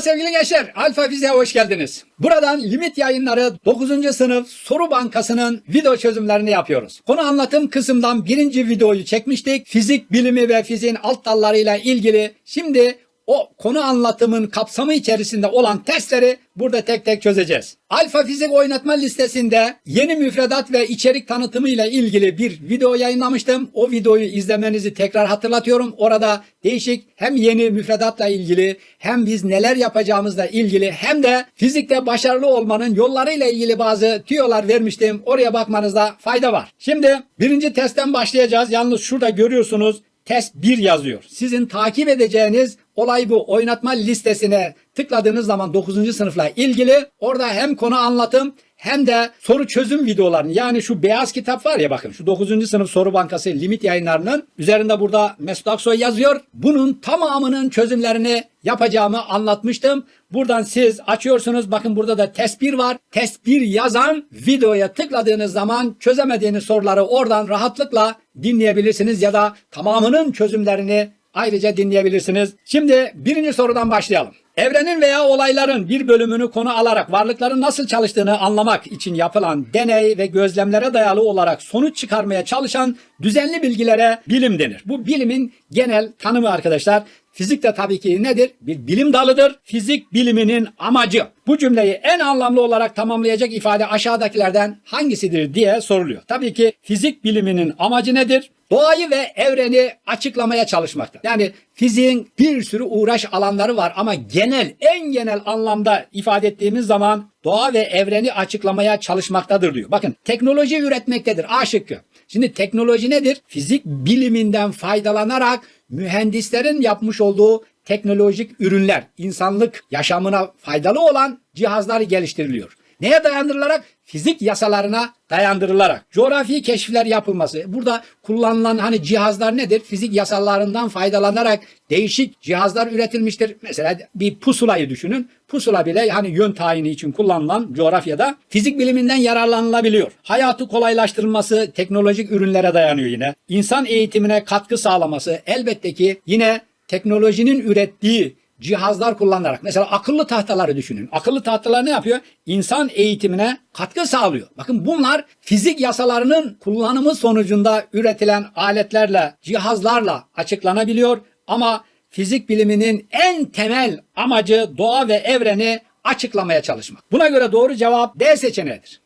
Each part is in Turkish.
Sevgili gençler. Alfa Fiziğe hoş geldiniz. Buradan Limit Yayınları 9. sınıf soru bankasının video çözümlerini yapıyoruz. Konu anlatım kısımdan birinci videoyu çekmiştik. Fizik bilimi ve fiziğin alt dallarıyla ilgili. Şimdi o konu anlatımın kapsamı içerisinde olan testleri burada tek tek çözeceğiz. Alfa Fizik oynatma listesinde yeni müfredat ve içerik tanıtımı ile ilgili bir video yayınlamıştım. O videoyu izlemenizi tekrar hatırlatıyorum. Orada değişik hem yeni müfredatla ilgili hem biz neler yapacağımızla ilgili hem de fizikte başarılı olmanın yollarıyla ilgili bazı tüyolar vermiştim. Oraya bakmanızda fayda var. Şimdi birinci testten başlayacağız. Yalnız şurada görüyorsunuz test 1 yazıyor. Sizin takip edeceğiniz olay bu oynatma listesine tıkladığınız zaman 9. sınıfla ilgili orada hem konu anlatım hem de soru çözüm videolarını yani şu beyaz kitap var ya bakın şu 9. sınıf soru bankası limit yayınlarının üzerinde burada Mesut Aksoy yazıyor. Bunun tamamının çözümlerini yapacağımı anlatmıştım. Buradan siz açıyorsunuz. Bakın burada da test 1 var. Test 1 yazan videoya tıkladığınız zaman çözemediğiniz soruları oradan rahatlıkla dinleyebilirsiniz ya da tamamının çözümlerini ayrıca dinleyebilirsiniz. Şimdi birinci sorudan başlayalım. Evrenin veya olayların bir bölümünü konu alarak varlıkların nasıl çalıştığını anlamak için yapılan deney ve gözlemlere dayalı olarak sonuç çıkarmaya çalışan düzenli bilgilere bilim denir. Bu bilimin genel tanımı arkadaşlar. Fizik de tabii ki nedir? Bir bilim dalıdır. Fizik biliminin amacı. Bu cümleyi en anlamlı olarak tamamlayacak ifade aşağıdakilerden hangisidir diye soruluyor. Tabii ki fizik biliminin amacı nedir? Doğayı ve evreni açıklamaya çalışmakta. Yani fiziğin bir sürü uğraş alanları var ama genel, en genel anlamda ifade ettiğimiz zaman doğa ve evreni açıklamaya çalışmaktadır diyor. Bakın teknoloji üretmektedir. A şıkkı. Şimdi teknoloji nedir? Fizik biliminden faydalanarak mühendislerin yapmış olduğu teknolojik ürünler, insanlık yaşamına faydalı olan cihazlar geliştiriliyor. Neye dayandırılarak? Fizik yasalarına dayandırılarak. Coğrafi keşifler yapılması. Burada kullanılan hani cihazlar nedir? Fizik yasalarından faydalanarak değişik cihazlar üretilmiştir. Mesela bir pusulayı düşünün. Pusula bile hani yön tayini için kullanılan coğrafyada fizik biliminden yararlanılabiliyor. Hayatı kolaylaştırılması teknolojik ürünlere dayanıyor yine. İnsan eğitimine katkı sağlaması elbette ki yine teknolojinin ürettiği cihazlar kullanarak mesela akıllı tahtaları düşünün. Akıllı tahtalar ne yapıyor? İnsan eğitimine katkı sağlıyor. Bakın bunlar fizik yasalarının kullanımı sonucunda üretilen aletlerle, cihazlarla açıklanabiliyor ama fizik biliminin en temel amacı doğa ve evreni açıklamaya çalışmak. Buna göre doğru cevap D seçeneğidir.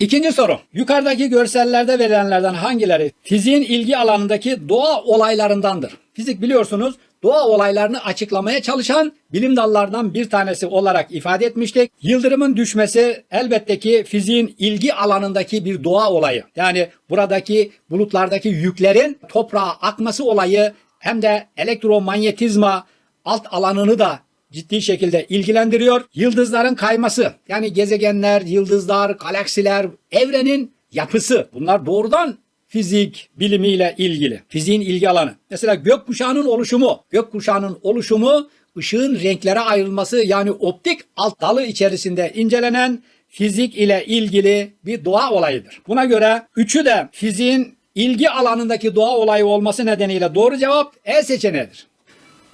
İkinci soru. Yukarıdaki görsellerde verilenlerden hangileri fiziğin ilgi alanındaki doğa olaylarındandır? Fizik biliyorsunuz doğa olaylarını açıklamaya çalışan bilim dallarından bir tanesi olarak ifade etmiştik. Yıldırımın düşmesi elbette ki fiziğin ilgi alanındaki bir doğa olayı. Yani buradaki bulutlardaki yüklerin toprağa akması olayı hem de elektromanyetizma alt alanını da ciddi şekilde ilgilendiriyor. Yıldızların kayması yani gezegenler, yıldızlar, galaksiler, evrenin yapısı bunlar doğrudan fizik bilimiyle ilgili. Fiziğin ilgi alanı. Mesela gökkuşağının oluşumu. Gökkuşağının oluşumu ışığın renklere ayrılması yani optik alt dalı içerisinde incelenen fizik ile ilgili bir doğa olayıdır. Buna göre üçü de fiziğin ilgi alanındaki doğa olayı olması nedeniyle doğru cevap E seçeneğidir.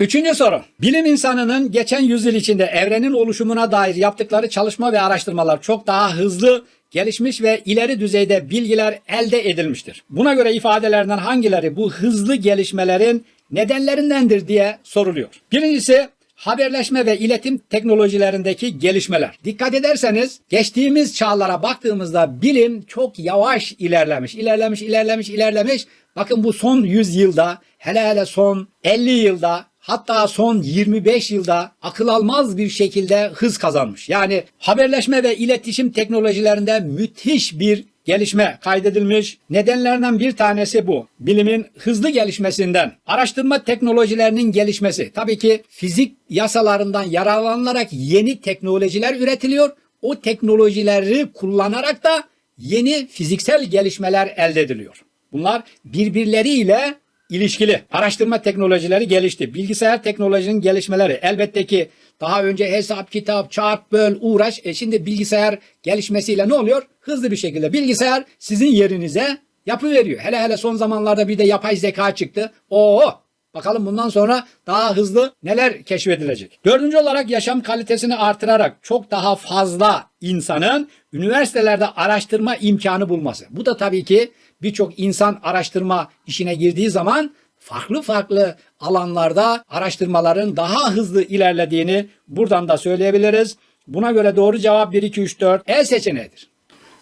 Üçüncü soru. Bilim insanının geçen yüzyıl içinde evrenin oluşumuna dair yaptıkları çalışma ve araştırmalar çok daha hızlı, gelişmiş ve ileri düzeyde bilgiler elde edilmiştir. Buna göre ifadelerden hangileri bu hızlı gelişmelerin nedenlerindendir diye soruluyor. Birincisi haberleşme ve iletim teknolojilerindeki gelişmeler. Dikkat ederseniz geçtiğimiz çağlara baktığımızda bilim çok yavaş ilerlemiş, ilerlemiş, ilerlemiş, ilerlemiş. Bakın bu son 100 yılda, hele hele son 50 yılda hatta son 25 yılda akıl almaz bir şekilde hız kazanmış. Yani haberleşme ve iletişim teknolojilerinde müthiş bir gelişme kaydedilmiş. Nedenlerden bir tanesi bu. Bilimin hızlı gelişmesinden, araştırma teknolojilerinin gelişmesi. Tabii ki fizik yasalarından yararlanılarak yeni teknolojiler üretiliyor. O teknolojileri kullanarak da yeni fiziksel gelişmeler elde ediliyor. Bunlar birbirleriyle ilişkili. Araştırma teknolojileri gelişti. Bilgisayar teknolojinin gelişmeleri elbette ki daha önce hesap, kitap, çarp, böl, uğraş. E şimdi bilgisayar gelişmesiyle ne oluyor? Hızlı bir şekilde bilgisayar sizin yerinize yapı veriyor. Hele hele son zamanlarda bir de yapay zeka çıktı. Oo! Bakalım bundan sonra daha hızlı neler keşfedilecek. Dördüncü olarak yaşam kalitesini artırarak çok daha fazla insanın üniversitelerde araştırma imkanı bulması. Bu da tabii ki birçok insan araştırma işine girdiği zaman farklı farklı alanlarda araştırmaların daha hızlı ilerlediğini buradan da söyleyebiliriz. Buna göre doğru cevap 1, 2, 3, 4 E seçeneğidir.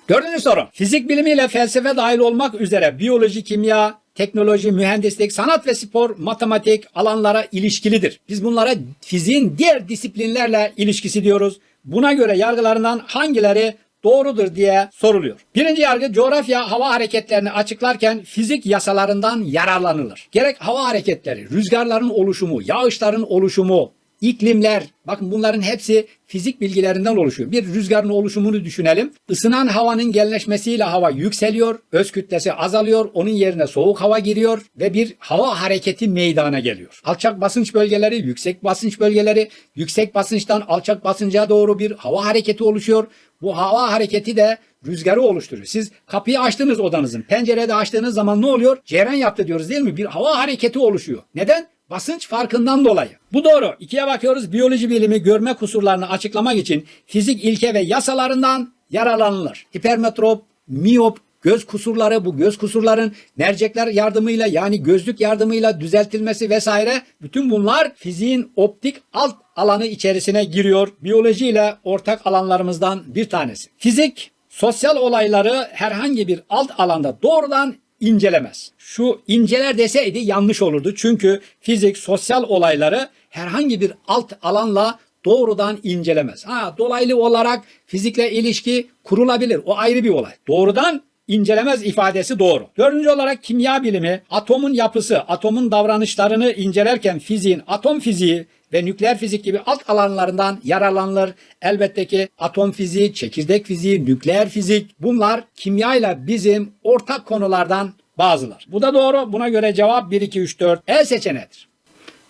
Dördüncü soru. Fizik bilimiyle felsefe dahil olmak üzere biyoloji, kimya, teknoloji, mühendislik, sanat ve spor, matematik alanlara ilişkilidir. Biz bunlara fiziğin diğer disiplinlerle ilişkisi diyoruz. Buna göre yargılarından hangileri doğrudur diye soruluyor. Birinci yargı coğrafya hava hareketlerini açıklarken fizik yasalarından yararlanılır. Gerek hava hareketleri, rüzgarların oluşumu, yağışların oluşumu, iklimler, bakın bunların hepsi fizik bilgilerinden oluşuyor. Bir rüzgarın oluşumunu düşünelim. Isınan havanın genleşmesiyle hava yükseliyor, öz kütlesi azalıyor, onun yerine soğuk hava giriyor ve bir hava hareketi meydana geliyor. Alçak basınç bölgeleri, yüksek basınç bölgeleri, yüksek basınçtan alçak basınca doğru bir hava hareketi oluşuyor. Bu hava hareketi de rüzgarı oluşturuyor. Siz kapıyı açtınız odanızın. Pencerede açtığınız zaman ne oluyor? Ceren yaptı diyoruz değil mi? Bir hava hareketi oluşuyor. Neden? Basınç farkından dolayı. Bu doğru. İkiye bakıyoruz. Biyoloji bilimi görme kusurlarını açıklamak için fizik ilke ve yasalarından yararlanılır. Hipermetrop, miyop, göz kusurları bu göz kusurların mercekler yardımıyla yani gözlük yardımıyla düzeltilmesi vesaire bütün bunlar fiziğin optik alt alanı içerisine giriyor. Biyoloji ile ortak alanlarımızdan bir tanesi. Fizik sosyal olayları herhangi bir alt alanda doğrudan incelemez. Şu inceler deseydi yanlış olurdu. Çünkü fizik sosyal olayları herhangi bir alt alanla doğrudan incelemez. Ha dolaylı olarak fizikle ilişki kurulabilir. O ayrı bir olay. Doğrudan incelemez ifadesi doğru. Dördüncü olarak kimya bilimi atomun yapısı, atomun davranışlarını incelerken fiziğin atom fiziği ve nükleer fizik gibi alt alanlarından yararlanılır. Elbette ki atom fiziği, çekirdek fiziği, nükleer fizik bunlar kimyayla bizim ortak konulardan bazılar. Bu da doğru. Buna göre cevap 1, 2, 3, 4 E seçeneğidir.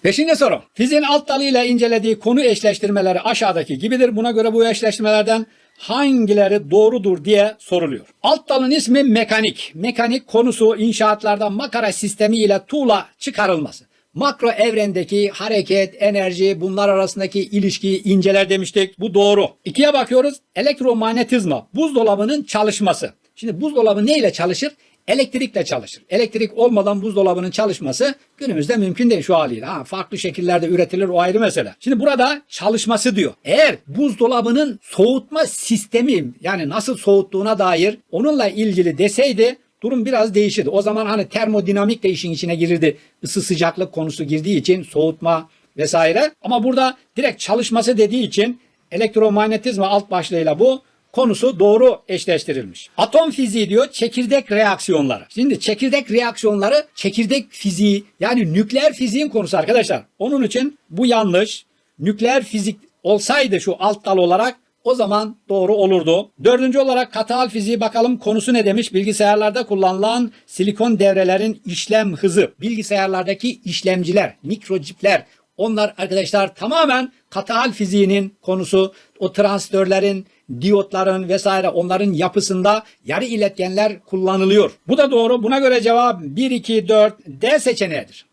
Beşinci soru. Fiziğin alt dalıyla incelediği konu eşleştirmeleri aşağıdaki gibidir. Buna göre bu eşleştirmelerden hangileri doğrudur diye soruluyor. Alt dalın ismi mekanik. Mekanik konusu inşaatlarda makara sistemi ile tuğla çıkarılması. Makro evrendeki hareket, enerji, bunlar arasındaki ilişkiyi inceler demiştik. Bu doğru. İkiye bakıyoruz. Elektromanyetizma, buzdolabının çalışması. Şimdi buzdolabı neyle çalışır? Elektrikle çalışır. Elektrik olmadan buzdolabının çalışması günümüzde mümkün değil şu haliyle. Ha, farklı şekillerde üretilir o ayrı mesele. Şimdi burada çalışması diyor. Eğer buzdolabının soğutma sistemi yani nasıl soğuttuğuna dair onunla ilgili deseydi durum biraz değişirdi. O zaman hani termodinamik de işin içine girirdi. Isı sıcaklık konusu girdiği için soğutma vesaire. Ama burada direkt çalışması dediği için elektromanyetizma alt başlığıyla bu konusu doğru eşleştirilmiş. Atom fiziği diyor çekirdek reaksiyonları. Şimdi çekirdek reaksiyonları çekirdek fiziği yani nükleer fiziğin konusu arkadaşlar. Onun için bu yanlış. Nükleer fizik olsaydı şu alt dal olarak o zaman doğru olurdu. Dördüncü olarak katal fiziği bakalım konusu ne demiş? Bilgisayarlarda kullanılan silikon devrelerin işlem hızı. Bilgisayarlardaki işlemciler, mikrocipler onlar arkadaşlar tamamen katal fiziğinin konusu. O transistörlerin, diyotların vesaire onların yapısında yarı iletkenler kullanılıyor. Bu da doğru. Buna göre cevap 1, 2, 4 D seçeneğidir.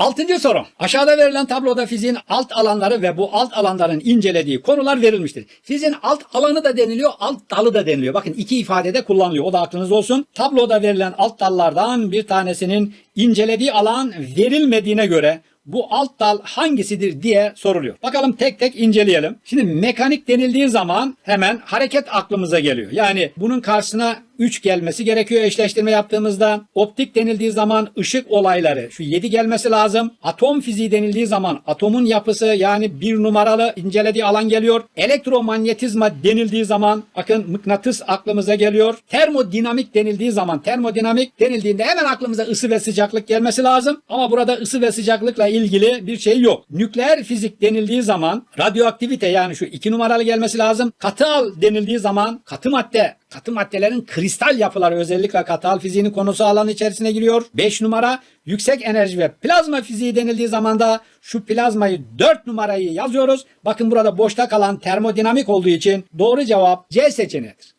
Altıncı soru. Aşağıda verilen tabloda fiziğin alt alanları ve bu alt alanların incelediği konular verilmiştir. Fiziğin alt alanı da deniliyor, alt dalı da deniliyor. Bakın iki ifadede kullanılıyor. O da aklınızda olsun. Tabloda verilen alt dallardan bir tanesinin incelediği alan verilmediğine göre bu alt dal hangisidir diye soruluyor. Bakalım tek tek inceleyelim. Şimdi mekanik denildiği zaman hemen hareket aklımıza geliyor. Yani bunun karşısına 3 gelmesi gerekiyor eşleştirme yaptığımızda. Optik denildiği zaman ışık olayları şu 7 gelmesi lazım. Atom fiziği denildiği zaman atomun yapısı yani bir numaralı incelediği alan geliyor. Elektromanyetizma denildiği zaman bakın mıknatıs aklımıza geliyor. Termodinamik denildiği zaman termodinamik denildiğinde hemen aklımıza ısı ve sıcaklık gelmesi lazım. Ama burada ısı ve sıcaklıkla ilgili bir şey yok. Nükleer fizik denildiği zaman radyoaktivite yani şu 2 numaralı gelmesi lazım. Katal denildiği zaman katı madde katı maddelerin kristal yapıları özellikle katal fiziğinin konusu alanı içerisine giriyor. 5 numara yüksek enerji ve plazma fiziği denildiği zaman da şu plazmayı 4 numarayı yazıyoruz. Bakın burada boşta kalan termodinamik olduğu için doğru cevap C seçeneğidir.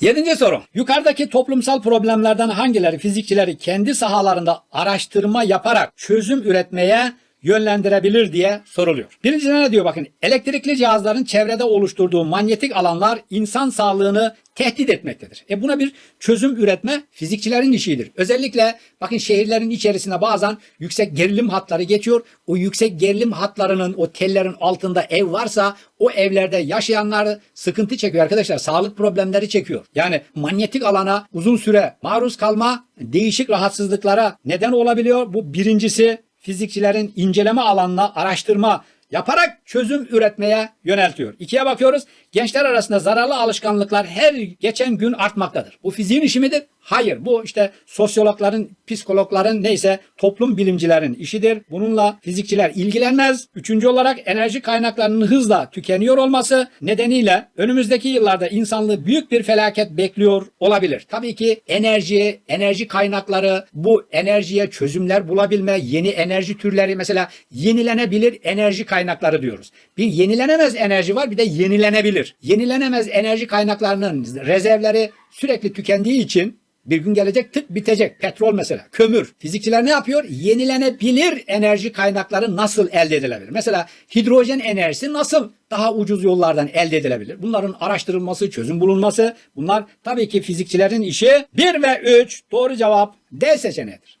Yedinci soru. Yukarıdaki toplumsal problemlerden hangileri fizikçileri kendi sahalarında araştırma yaparak çözüm üretmeye yönlendirebilir diye soruluyor. Birincisi ne diyor bakın. Elektrikli cihazların çevrede oluşturduğu manyetik alanlar insan sağlığını tehdit etmektedir. E buna bir çözüm üretme fizikçilerin işidir. Özellikle bakın şehirlerin içerisinde bazen yüksek gerilim hatları geçiyor. O yüksek gerilim hatlarının o tellerin altında ev varsa o evlerde yaşayanlar sıkıntı çekiyor arkadaşlar. Sağlık problemleri çekiyor. Yani manyetik alana uzun süre maruz kalma değişik rahatsızlıklara neden olabiliyor. Bu birincisi fizikçilerin inceleme alanına araştırma yaparak çözüm üretmeye yöneltiyor. İkiye bakıyoruz. Gençler arasında zararlı alışkanlıklar her geçen gün artmaktadır. Bu fiziğin işi midir? Hayır. Bu işte sosyologların, psikologların neyse toplum bilimcilerin işidir. Bununla fizikçiler ilgilenmez. Üçüncü olarak enerji kaynaklarının hızla tükeniyor olması nedeniyle önümüzdeki yıllarda insanlığı büyük bir felaket bekliyor olabilir. Tabii ki enerji, enerji kaynakları, bu enerjiye çözümler bulabilme, yeni enerji türleri mesela yenilenebilir enerji kaynakları diyoruz. Bir yenilenemez enerji var bir de yenilenebilir. Yenilenemez enerji kaynaklarının rezervleri sürekli tükendiği için bir gün gelecek tık bitecek. Petrol mesela, kömür. Fizikçiler ne yapıyor? Yenilenebilir enerji kaynakları nasıl elde edilebilir? Mesela hidrojen enerjisi nasıl daha ucuz yollardan elde edilebilir? Bunların araştırılması, çözüm bulunması bunlar tabii ki fizikçilerin işi. 1 ve 3 doğru cevap D seçeneğidir.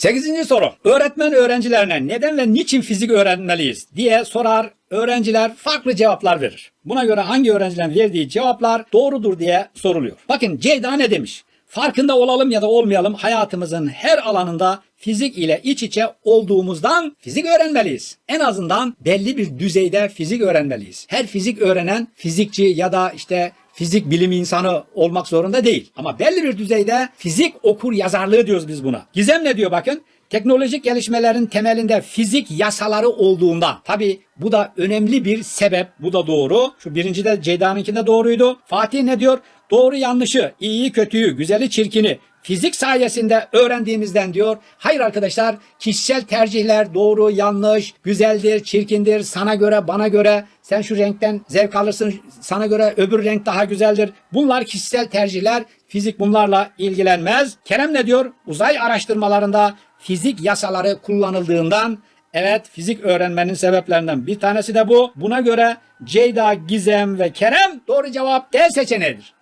Sekizinci soru. Öğretmen öğrencilerine neden ve niçin fizik öğrenmeliyiz diye sorar. Öğrenciler farklı cevaplar verir. Buna göre hangi öğrencilerin verdiği cevaplar doğrudur diye soruluyor. Bakın Ceyda ne demiş? Farkında olalım ya da olmayalım hayatımızın her alanında fizik ile iç içe olduğumuzdan fizik öğrenmeliyiz. En azından belli bir düzeyde fizik öğrenmeliyiz. Her fizik öğrenen fizikçi ya da işte fizik bilim insanı olmak zorunda değil. Ama belli bir düzeyde fizik okur yazarlığı diyoruz biz buna. Gizem ne diyor bakın? Teknolojik gelişmelerin temelinde fizik yasaları olduğundan. Tabi bu da önemli bir sebep. Bu da doğru. Şu birinci de Ceyda'nınkinde doğruydu. Fatih ne diyor? Doğru yanlışı, iyiyi kötüyü, güzeli çirkini fizik sayesinde öğrendiğimizden diyor. Hayır arkadaşlar kişisel tercihler doğru, yanlış, güzeldir, çirkindir, sana göre, bana göre. Sen şu renkten zevk alırsın, sana göre öbür renk daha güzeldir. Bunlar kişisel tercihler. Fizik bunlarla ilgilenmez. Kerem ne diyor? Uzay araştırmalarında fizik yasaları kullanıldığından Evet fizik öğrenmenin sebeplerinden bir tanesi de bu. Buna göre Ceyda, Gizem ve Kerem doğru cevap D seçeneğidir.